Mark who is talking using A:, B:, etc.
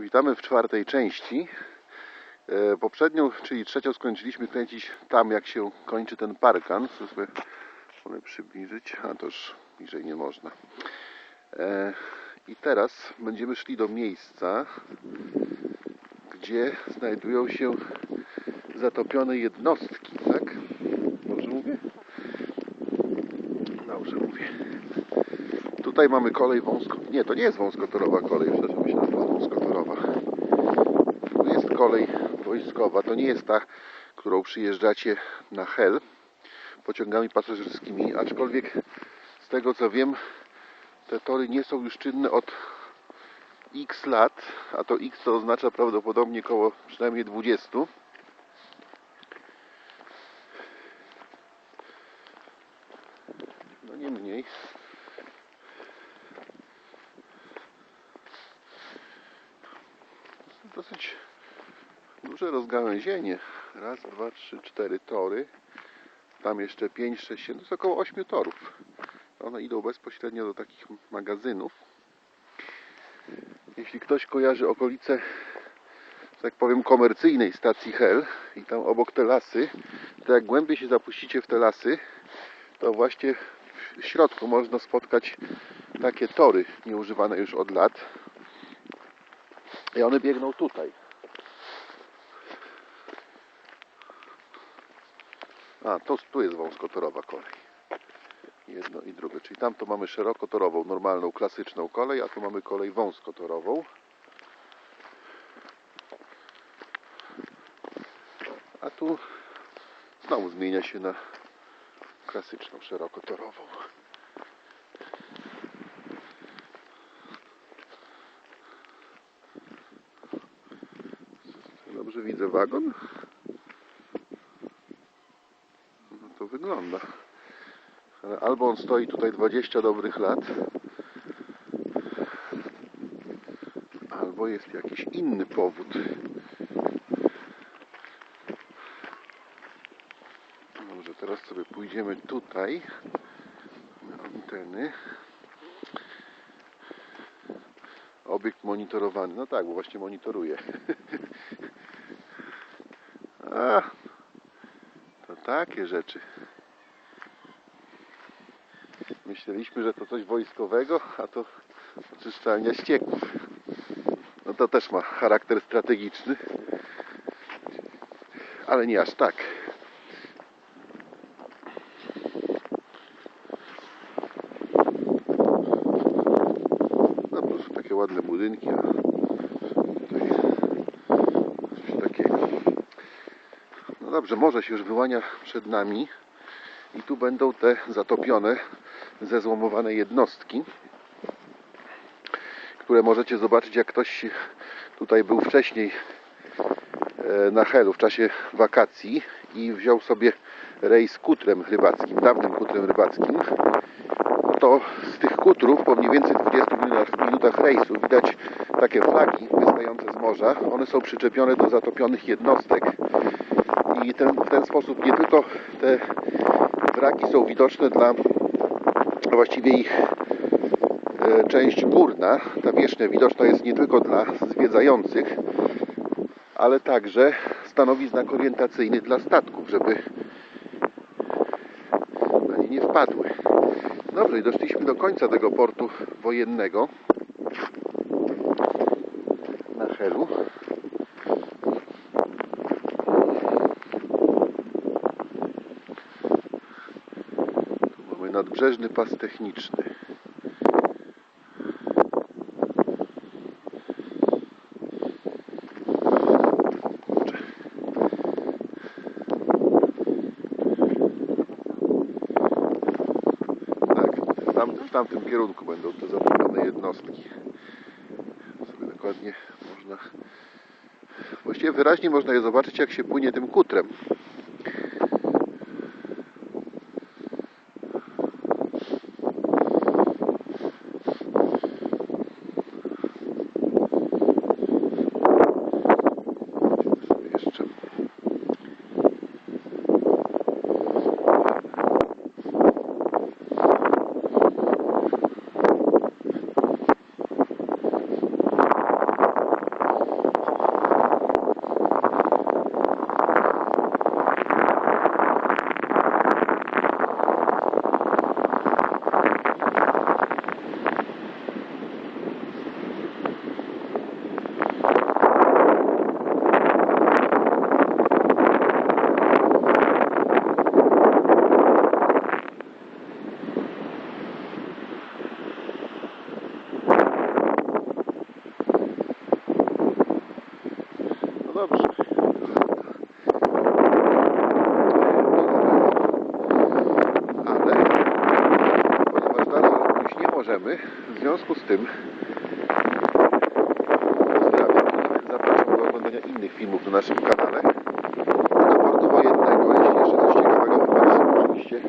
A: Witamy w czwartej części. E, Poprzednią, czyli trzecią skończyliśmy kręcić tam, jak się kończy ten parkan. Sobie przybliżyć, a to już bliżej nie można. E, I teraz będziemy szli do miejsca, gdzie znajdują się zatopione jednostki, tak? Dobrze mówię? Dobrze mówię. Tutaj mamy kolej wąsko... Nie, to nie jest wąskotorowa kolej, przepraszam, myślałem, że to jest wąskotorowa. Tu jest kolej wojskowa, to nie jest ta, którą przyjeżdżacie na Hel pociągami pasażerskimi, aczkolwiek z tego co wiem, te tory nie są już czynne od x lat, a to x to oznacza prawdopodobnie koło przynajmniej 20. No nie mniej. dosyć duże rozgałęzienie. Raz, dwa, trzy, cztery tory. Tam jeszcze pięć, sześć, siedem, to jest około ośmiu torów. One idą bezpośrednio do takich magazynów. Jeśli ktoś kojarzy okolice, że tak powiem, komercyjnej stacji Hel i tam obok te lasy, to jak głębiej się zapuścicie w te lasy, to właśnie w środku można spotkać takie tory nieużywane już od lat. I one biegną tutaj. A, to, tu jest wąskotorowa kolej. Jedno i drugie. Czyli tam to mamy szerokotorową, normalną, klasyczną kolej, a tu mamy kolej wąskotorową. A tu znowu zmienia się na klasyczną, szerokotorową. Dobrze widzę wagon. No to wygląda. Albo on stoi tutaj 20 dobrych lat, albo jest jakiś inny powód. Dobrze, teraz sobie pójdziemy tutaj na anteny. Obiekt monitorowany. No tak, bo właśnie monitoruję. A, takie rzeczy. Myśleliśmy, że to coś wojskowego, a to oczyszczalnia ścieków. No to też ma charakter strategiczny, ale nie aż tak. No proszę, takie ładne budynki, a tutaj coś takiego. No dobrze, morze się już wyłania przed nami. I tu będą te zatopione, zezłomowane jednostki, które możecie zobaczyć, jak ktoś tutaj był wcześniej e, na Helu w czasie wakacji i wziął sobie rejs kutrem rybackim, dawnym kutrem rybackim, to z tych kutrów po mniej więcej 20 minutach, minutach rejsu widać takie flagi wystające z morza. One są przyczepione do zatopionych jednostek i ten, w ten sposób nie tylko te wraki są widoczne dla właściwie ich e, część górna, ta wierzchnia widoczna jest nie tylko dla zwiedzających, ale także stanowi znak orientacyjny dla statków, żeby na nie nie wpadły. Dobrze, i doszliśmy do końca tego portu wojennego na Helu. Nadbrzeżny pas techniczny. Tak, tam, w tamtym kierunku będą te zatopione jednostki. Sobie dokładnie można. Właściwie wyraźnie można je zobaczyć, jak się płynie tym kutrem. Dobrze. Ale ponieważ dalej już nie możemy, w związku z tym pozdrawiam. Zapraszam do oglądania innych filmów na naszym kanale. Raportu wojennego, jeśli jeszcze coś ciekawego Was oczywiście